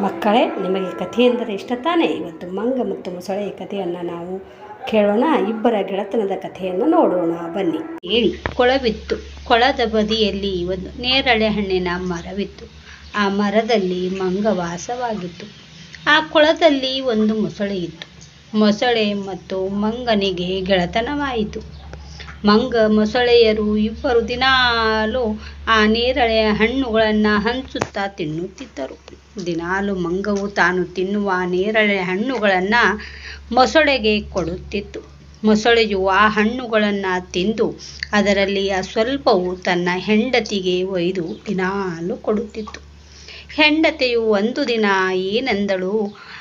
ಮಕ್ಕಳೇ ನಿಮಗೆ ಕಥೆ ಎಂದರೆ ಇಷ್ಟ ತಾನೇ? ಇವತ್ತು ಮಂಗ ಮತ್ತು ಮೊಸಳೆಯ ಕಥೆಯನ್ನು ನಾವು ಕೇಳೋಣ. ಇಬ್ಬರ ಗೆಳೆತನದ ಕಥೆಯನ್ನು ನೋಡೋಣ. ಬನ್ನಿ. ಹೇಳಿ. ಕೊಳವಿತ್ತು. ಕೊಳದ ಬದಿಯಲ್ಲಿ ಒಂದು ನೇರಳೆ ಹಣ್ಣಿನ ಮರವಿತ್ತು. ಆ ಮರದಲ್ಲಿ ಮಂಗ ವಾಸವಾಗಿತ್ತು. ಆ ಕೊಳದಲ್ಲಿ ಒಂದು ಮೊಸಳೆ ಇತ್ತು. ಮೊಸಳೆ ಮತ್ತು ಮಂಗನಿಗೆ ಗೆಳೆತನವಾಯಿತು. ಮಂಗ ಮೊಸಳೆಯರು ಇಬ್ಬರು ದಿನಾಲು ಆ ನೇರಳೆ ಹಣ್ಣುಗಳನ್ನು ಹಂಚುತ್ತಾ ತಿನ್ನುತ್ತಿದ್ದರು. ದಿನಾಲು ಮಂಗವು ತಾನು ತಿನ್ನುವ ನೇರಳೆ ಹಣ್ಣುಗಳನ್ನು ಮೊಸಳೆಗೆ ಕೊಡುತ್ತಿತ್ತು. ಮೊಸಳೆಯು ಆ ಹಣ್ಣುಗಳನ್ನು ತಿಂದು ಅದರಲ್ಲಿಯ ಸ್ವಲ್ಪವು ತನ್ನ ಹೆಂಡತಿಗೆ ಒಯ್ದು ದಿನಾಲು ಕೊಡುತ್ತಿತ್ತು. ಹೆಂಡತಿಯು ಒಂದು ದಿನ ಏನೆಂದಳು?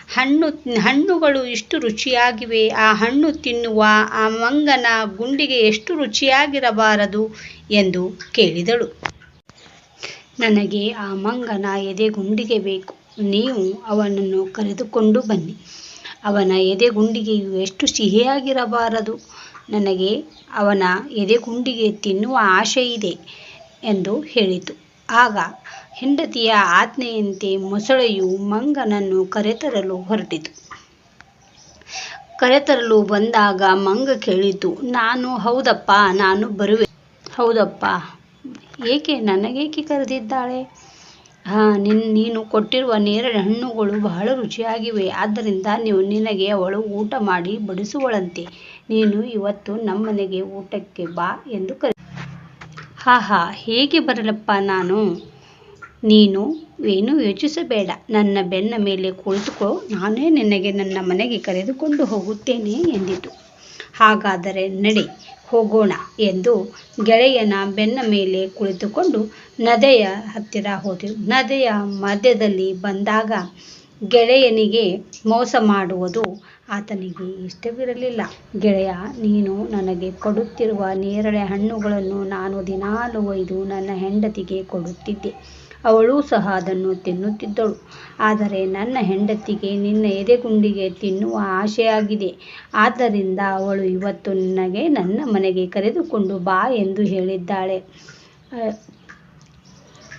ಹಣ್ಣು, ಹಣ್ಣುಗಳು ಇಷ್ಟು ರುಚಿಯಾಗಿವೆ, ಆ ಹಣ್ಣು ತಿನ್ನುವ, ಆ ಮಂಗನ ಗುಂಡಿಗೆ ಎಷ್ಟು ರುಚಿಯಾಗಿರಬಾರದು ಎಂದು ಕೇಳಿದಳು. ನನಗೆ ಆ ಮಂಗನ ಎದೆ ಗುಂಡಿಗೆ ಬೇಕು, ನೀವು ಅವನನ್ನು ಕರೆದುಕೊಂಡು ಬನ್ನಿ. ಅವನ ಎದೆಗುಂಡಿಗೆಯು ಎಷ್ಟು ಸಿಹಿಯಾಗಿರಬಾರದು? ನನಗೆ ಅವನ ಎದೆ ಗುಂಡಿಗೆ ತಿನ್ನುವ ಆಸೆ ಇದೆ ಎಂದು ಹೇಳಿತು. ಆಗ ಹೆಂಡತಿಯ ಆಜ್ಞೆಯಂತೆ ಮೊಸಳೆಯು ಮಂಗನನ್ನು ಕರೆತರಲು ಹೊರಟಿತು. ಕರೆತರಲು ಬಂದಾಗ ಮಂಗ ಕೇಳಿತು, ನಾನು ಹೌದಪ್ಪ, ನಾನು ಬರುವೆ. ಹೌದಪ್ಪ, ಏಕೆ, ನನಗೇಕೆ ಕರೆದಿದ್ದಾಳೆ? ಹಾಂ, ನಿನ್, ನೀನು ಕೊಟ್ಟಿರುವ ನೇರಳೆ ಹಣ್ಣುಗಳು ಬಹಳ ರುಚಿಯಾಗಿವೆ, ಆದ್ದರಿಂದ ನೀವು ನಿನಗೆ ಅವಳು ಊಟ ಮಾಡಿ ಬಡಿಸುವಳಂತೆ. ನೀನು ಇವತ್ತು ನಮ್ಮನೆಗೆ ಊಟಕ್ಕೆ ಬಾ ಎಂದು ಕರೆ ಹಾ ಹಾ ಹೇಗೆ ಬರಲಪ್ಪ ನಾನು? ನೀನು ಏನು ಯೋಚಿಸಬೇಡ. ನನ್ನ ಬೆನ್ನ ಮೇಲೆ ಕುಳಿತುಕೋ. ನಾನೇ ನಿನಗೆ ನನ್ನ ಮನೆಗೆ ಕರೆದುಕೊಂಡು ಹೋಗುತ್ತೇನೆ ಎಂದಿತು. ಹಾಗಾದರೆ ನಡೆ, ಹೋಗೋಣ ಎಂದು ಗೆಳೆಯನ ಬೆನ್ನ ಮೇಲೆ ಕುಳಿತುಕೊಂಡು ನದೆಯ ಹತ್ತಿರ ಹೋದೆವು. ನದೆಯ ಮಧ್ಯದಲ್ಲಿ ಬಂದಾಗ ಗೆಳೆಯನಿಗೆ ಮೋಸ ಮಾಡುವುದು ಆತನಿಗೆ ಇಷ್ಟವಿರಲಿಲ್ಲ. ಗೆಳೆಯ, ನೀನು ನನಗೆ ಕೊಡುತ್ತಿರುವ ನೇರಳೆ ಹಣ್ಣುಗಳನ್ನು ನಾನು ದಿನಾಲು ಒಯ್ದು ನನ್ನ ಹೆಂಡತಿಗೆ ಕೊಡುತ್ತಿದ್ದೆ. ಅವಳೂ ಸಹ ಅದನ್ನು ತಿನ್ನುತ್ತಿದ್ದಳು. ಆದರೆ ನನ್ನ ಹೆಂಡತಿಗೆ ನಿನ್ನ ಎದೆಗುಂಡಿಗೆ ತಿನ್ನುವ ಆಸೆಯಾಗಿದೆ. ಆದ್ದರಿಂದ ಅವಳು ಇವತ್ತು ನಿನಗೆ ನನ್ನ ಮನೆಗೆ ಕರೆದುಕೊಂಡು ಬಾ ಎಂದು ಹೇಳಿದ್ದಾಳೆ.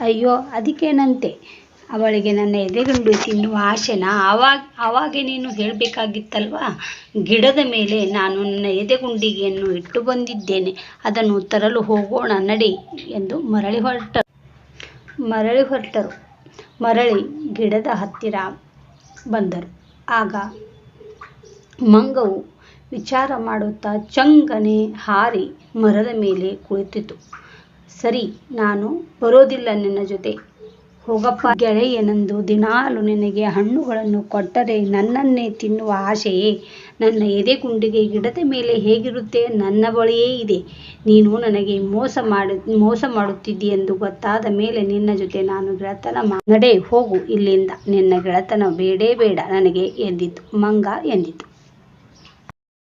ಅಯ್ಯೋ, ಅದಕ್ಕೇನಂತೆ? ಅವಳಿಗೆ ನನ್ನ ಎದೆಗುಂಡು ತಿನ್ನುವ ಆಶೆನ ಆವಾಗ, ಆವಾಗೆ ನೀನು ಹೇಳಬೇಕಾಗಿತ್ತಲ್ವಾ? ಗಿಡದ ಮೇಲೆ ನಾನು ನನ್ನ ಎದೆಗುಂಡಿಗೆಯನ್ನು ಇಟ್ಟು ಬಂದಿದ್ದೇನೆ. ಅದನ್ನು ತರಲು ಹೋಗೋಣ, ನಡಿ ಎಂದು ಮರಳಿ ಹೊರಟ ಮರಳಿ ಹೊರಟರು. ಮರಳಿ ಗಿಡದ ಹತ್ತಿರ ಬಂದರು. ಆಗ ಮಂಗವು ವಿಚಾರ ಮಾಡುತ್ತಾ ಚಂಗನೆ ಹಾರಿ ಮರದ ಮೇಲೆ ಕುಳಿತಿತು ಸರಿ, ನಾನು ಬರೋದಿಲ್ಲ ನಿನ್ನ ಜೊತೆ. ಹೋಗಪ್ಪ ಗೆಳೆಯನೆಂದು ದಿನಾಲು ನಿನಗೆ ಹಣ್ಣುಗಳನ್ನು ಕೊಟ್ಟರೆ ನನ್ನನ್ನೇ ತಿನ್ನುವ ಆಶೆಯೇ? ನನ್ನ ಎದೆ ಗುಂಡಿಗೆ ಗಿಡದ ಮೇಲೆ ಹೇಗಿರುತ್ತೆ? ನನ್ನ ಬಳಿಯೇ ಇದೆ. ನೀನು ನನಗೆ ಮೋಸ ಮಾಡಿ, ಮೋಸ ಮಾಡುತ್ತಿದ್ದಿ ಎಂದು ಗೊತ್ತಾದ ಮೇಲೆ ನಿನ್ನ ಜೊತೆ ನಾನು ಗೆಳೆತನ ನಡೆ ಹೋಗು ಇಲ್ಲಿಂದ. ನಿನ್ನ ಗೆಳೆತನ ಬೇಡೇ ಬೇಡ. ನನಗೆ ಎಂದಿತು? ಮಂಗ ಎಂದಿತು?